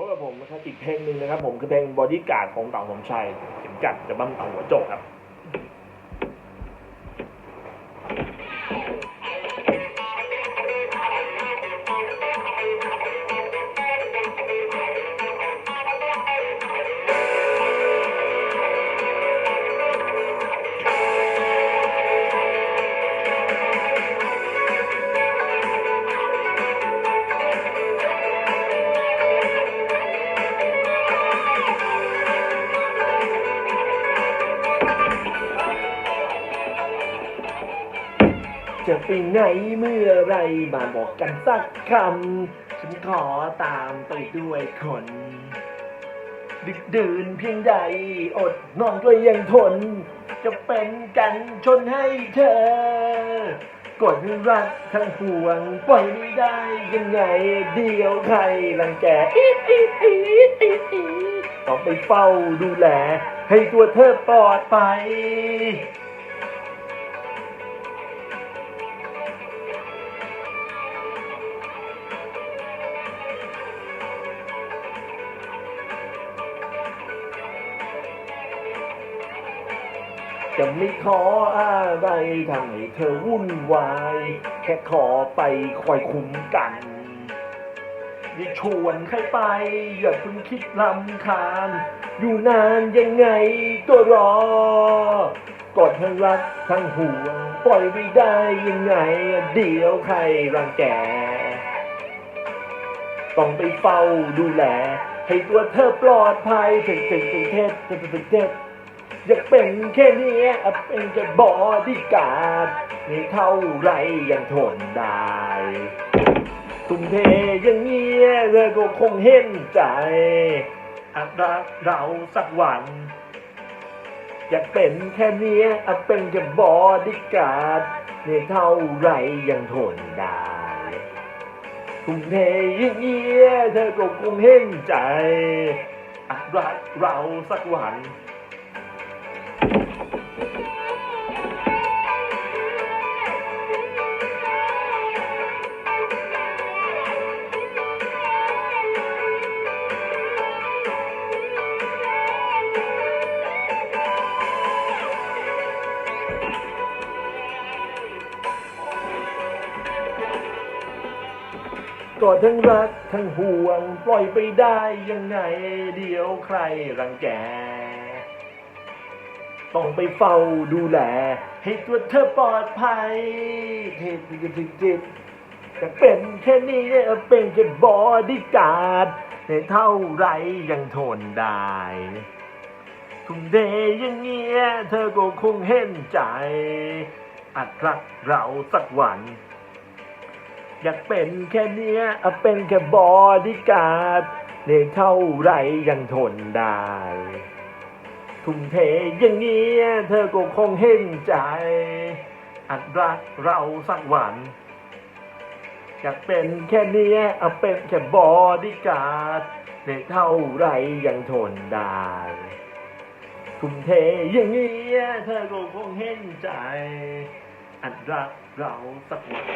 พบกับผมนะครับอีกเพลงหนึ่งนะครับ ผมคือเพลงบอดี้การ์ดของเต่าสมชัยเข็มกัดจะบั้มเต่าหัวโจกครับ จะไปไหนเมื่อไรมาบอกกันสักคำ ฉันขอตามไปด้วยคน ดึกดื่นเพียงใดอดนอนก็ยังทน จะเป็นกันชนให้เธอกดรักทั้งห่วงปล่อยไม่ได้ยังไง เดียวใครรังแกอีดอีดอีดอีดอีดต้องไปเฝ้าดูแล ให้ตัวเธอปลอดภัย จะไม่ขออะไรทำให้เธอวุ่นวาย แค่ขอไปคอยคุ้มกันอย่าชวนใครไป อย่าเพิ่งคิดลำคาญ อยู่นานยังไงก็รอกดทั้งรักทั้งห่วงปล่อยไม่ได้ยังไง เดี๋ยวใครรังแก ต้องไปเฝ้าดูแล ให้ตัวเธอปลอดภัยถึงถึงถึงเทศถึงถึงเทศ อยากเป็นแค่นี้เป็นแค่บอดี้การ์ดนี่เท่าไรยังทนได้ทุ่มเทอย่างเงี้ยเธอก็คงเห็นใจอาจรักเราสักวัน อยากเป็นแค่นี้เป็นแค่บอดี้การ์ดนี่เท่าไรยังทนได้ทุ่มเทอย่างเงี้ยเธอก็คงเห็นใจอาจรักเราสักวัน ก็ทั้งรักทั้งห่วง ปล่อยไปได้ยังไง เดี๋ยวใครรังแก ต้องไปเฝ้าดูแล ให้ตัวเธอปลอดภัยเทพจิตจิตจะเป็นแค่นี้เป็นแค่บอดี้การ์ดในเท่าไรยังทนได้ทุ่มเทอย่างเงี้ย เธอก็คงเห็นใจอาจรักเราสักวัน อยากเป็นแค่เนี้ยเป็นแค่บอดี้การ์ดในเท่าไรยังทนได้ ทุ่มเทอย่างเงี้เธอก็คงเห็นใจอาจรักเราสักวัน อยากเป็นแค่เนี้ยเป็นแค่บอดี้การ์ดในเท่าไรยังทนได้ทุ่มเทอย่างเงี้เธอก็คงเห็นใจอาจรักเราสักวัน